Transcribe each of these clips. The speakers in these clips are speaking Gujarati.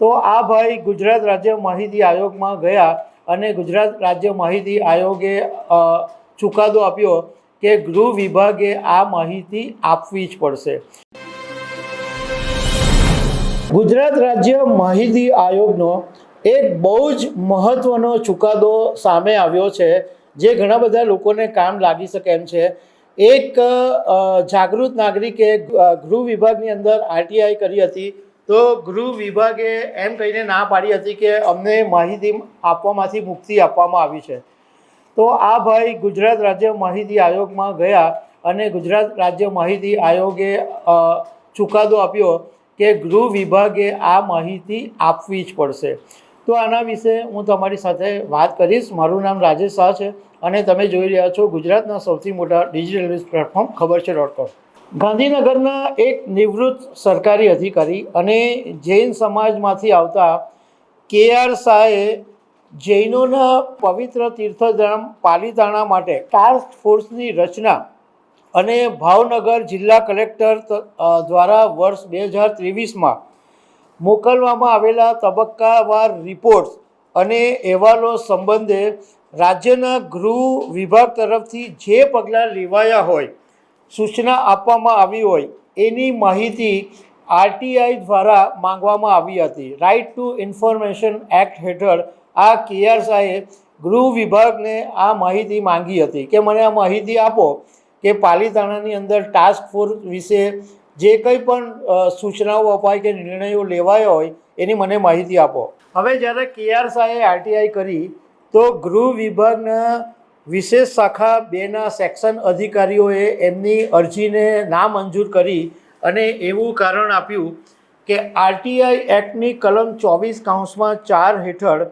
તો આ ભાઈ ગુજરાત રાજ્ય માહિતી આયોગમાં ગયા અને ગુજરાત રાજ્ય માહિતી આયોગે ચુકાદો આપ્યો કે ગૃહ વિભાગે આ માહિતી આપવી જ પડશે. ગુજરાત રાજ્ય માહિતી આયોગનો એક બહુ જ મહત્વનો ચુકાદો સામે આવ્યો છે, જે ઘણા બધા લોકોને કામ લાગી શકે એમ છે. એક જાગૃત નાગરિકે ગૃહ વિભાગની અંદર આરટીઆઈ કરી હતી તો ગૃહ વિભાગે એમ કહીને ના પાડી હતી કે અમને માહિતી આપવામાંથી મુક્તિ આપવામાં આવી છે. તો આ ભાઈ ગુજરાત રાજ્ય માહિતી આયોગમાં ગયા અને ગુજરાત રાજ્ય માહિતી આયોગે ચુકાદો આપ્યો કે ગૃહ વિભાગે આ માહિતી આપવી જ પડશે. તો આના વિશે હું તમારી સાથે વાત કરીશ. મારું નામ રાજેશ શાહ છે અને તમે જોઈ રહ્યા છો ગુજરાતના સૌથી મોટા ડિજિટલ પ્લેટફોર્મ ખબર છે ડોટ કોમ. ગાંધીનગરના એક નિવૃત્ત સરકારી અધિકારી અને જૈન સમાજમાંથી આવતા કે આર શાહે જૈનોના પવિત્ર તીર્થધામ પાલીતાણા માટે ટાસ્ક ફોર્સની રચના અને ભાવનગર જિલ્લા કલેક્ટર દ્વારા વર્ષ બે હજાર ત્રેવીસમાં મોકલવામાં આવેલા તબક્કાવાર રિપોર્ટ્સ અને અહેવાલો સંબંધે રાજ્યના ગૃહ વિભાગ તરફથી જે પગલાં લેવાયા હોય સૂચના આપવામાં આવી હોય, એની માહિતી આરટીઆઈ દ્વારા માંગવામાં આવી હતી. રાઇટ ટુ ઇન્ફોર્મેશન એક્ટ હેઠળ આ કેઆરસાએ ગૃહ વિભાગને આ માહિતી માંગી હતી. કે મને આ માહિતી આપો કે પાલિતાણાની અંદર ટાસ્ક ફોર્સ વિશે જે કંઈ પણ સૂચનાઓ અપાય કે નિર્ણયો લેવાયા હોય, એની મને માહિતી આપો. હવે જ્યારે કેઆર શાહે આરટીઆઈ કરી, તો ગૃહ વિભાગના વિશેષ શાખા બેના સેક્શન અધિકારીઓએ એમની અરજીને નામંજૂર કરી અને એવું કારણ આપ્યું કે આરટીઆઈ એક્ટની કલમ ચોવીસ કાઉન્સમાં ચાર હેઠળ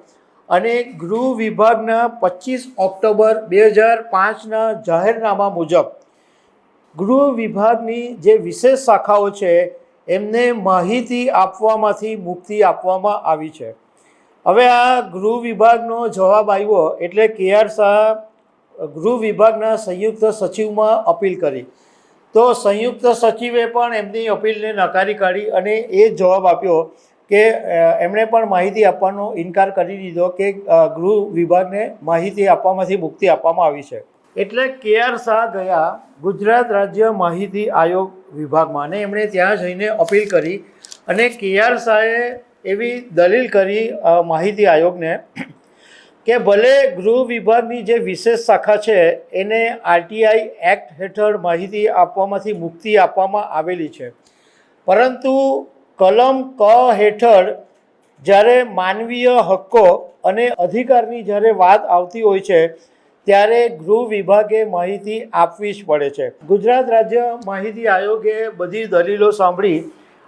અને ગૃહ વિભાગના પચીસ ઓક્ટોબર બે હજાર પાંચના જાહેરનામા મુજબ ગૃહ વિભાગની જે વિશેષ શાખાઓ છે, એમને માહિતી આપવામાંથી મુક્તિ આપવામાં આવી છે. હવે આ ગૃહ વિભાગનો જવાબ આવ્યો એટલે કેઆર શાહ ગૃહ વિભાગના સંયુક્ત સચિવમાં અપીલ કરી. તો સંયુક્ત સચિવે પણ એમની અપીલને નકારી કાઢી અને એ જવાબ આપ્યો કે એમણે પણ માહિતી આપવાનો ઇનકાર કરી દીધો કે ગૃહ વિભાગને માહિતી આપવામાંથી મુક્તિ આપવામાં આવી છે. એટલે કે આર શાહ ગયા ગુજરાત રાજ્ય માહિતી આયોગ વિભાગમાં અને એમણે ત્યાં જઈને અપીલ કરી અને કે આર શાહે એવી દલીલ કરી માહિતી આયોગને કે ભલે ગૃહ વિભાગની જે વિશેષ શાખા છે, એને આરટીઆઈ એક્ટ હેઠળ માહિતી આપવામાંથી મુક્તિ આપવામાં આવેલી છે. પરંતુ કલમ ક હેઠળ જ્યારે માનવીય હક્કો અને અધિકારની જ્યારે વાત આવતી હોય છે, ત્યારે ગૃહ વિભાગે માહિતી આપવી જ પડે છે. ગુજરાત રાજ્ય માહિતી આયોગે બધી દલીલો સાંભળી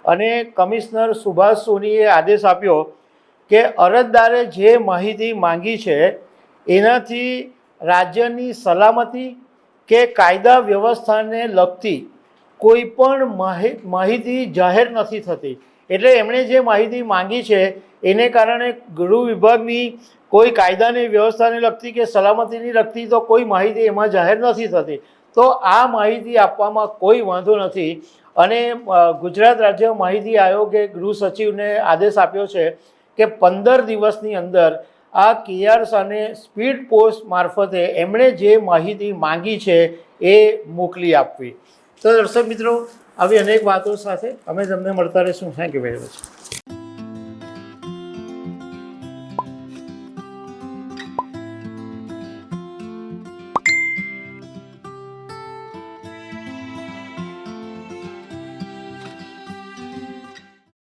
અને કમિશનર સુભાષ સોનીએ આદેશ આપ્યો કે અરજદારે જે માહિતી માંગી છે, એનાથી રાજ્યની સલામતી કે કાયદા વ્યવસ્થાને લગતી કોઈ પણ માહિ- માહિતી જાહેર નથી થતી. એટલે એમણે જે માહિતી માંગી છે, એને કારણે ગૃહ વિભાગની કોઈ કાયદાની વ્યવસ્થાને લગતી કે સલામતીની લગતી તો કોઈ માહિતી એમાં જાહેર નથી થતી. તો આ માહિતી આપવામાં કોઈ વાંધો નથી. અને ગુજરાત રાજ્ય માહિતી આયોગે ગૃહ સચિવને આદેશ આપ્યો છે કે પંદર દિવસની અંદર આ કેઆર અને સ્પીડ પોસ્ટ મારફતે એમણે જે માહિતી માંગી છે એ મોકલી આપવી. તો દર્શક મિત્રો, આવી અનેક વાતો સાથે અમે તમને મળતા રહીશું. Thank you very much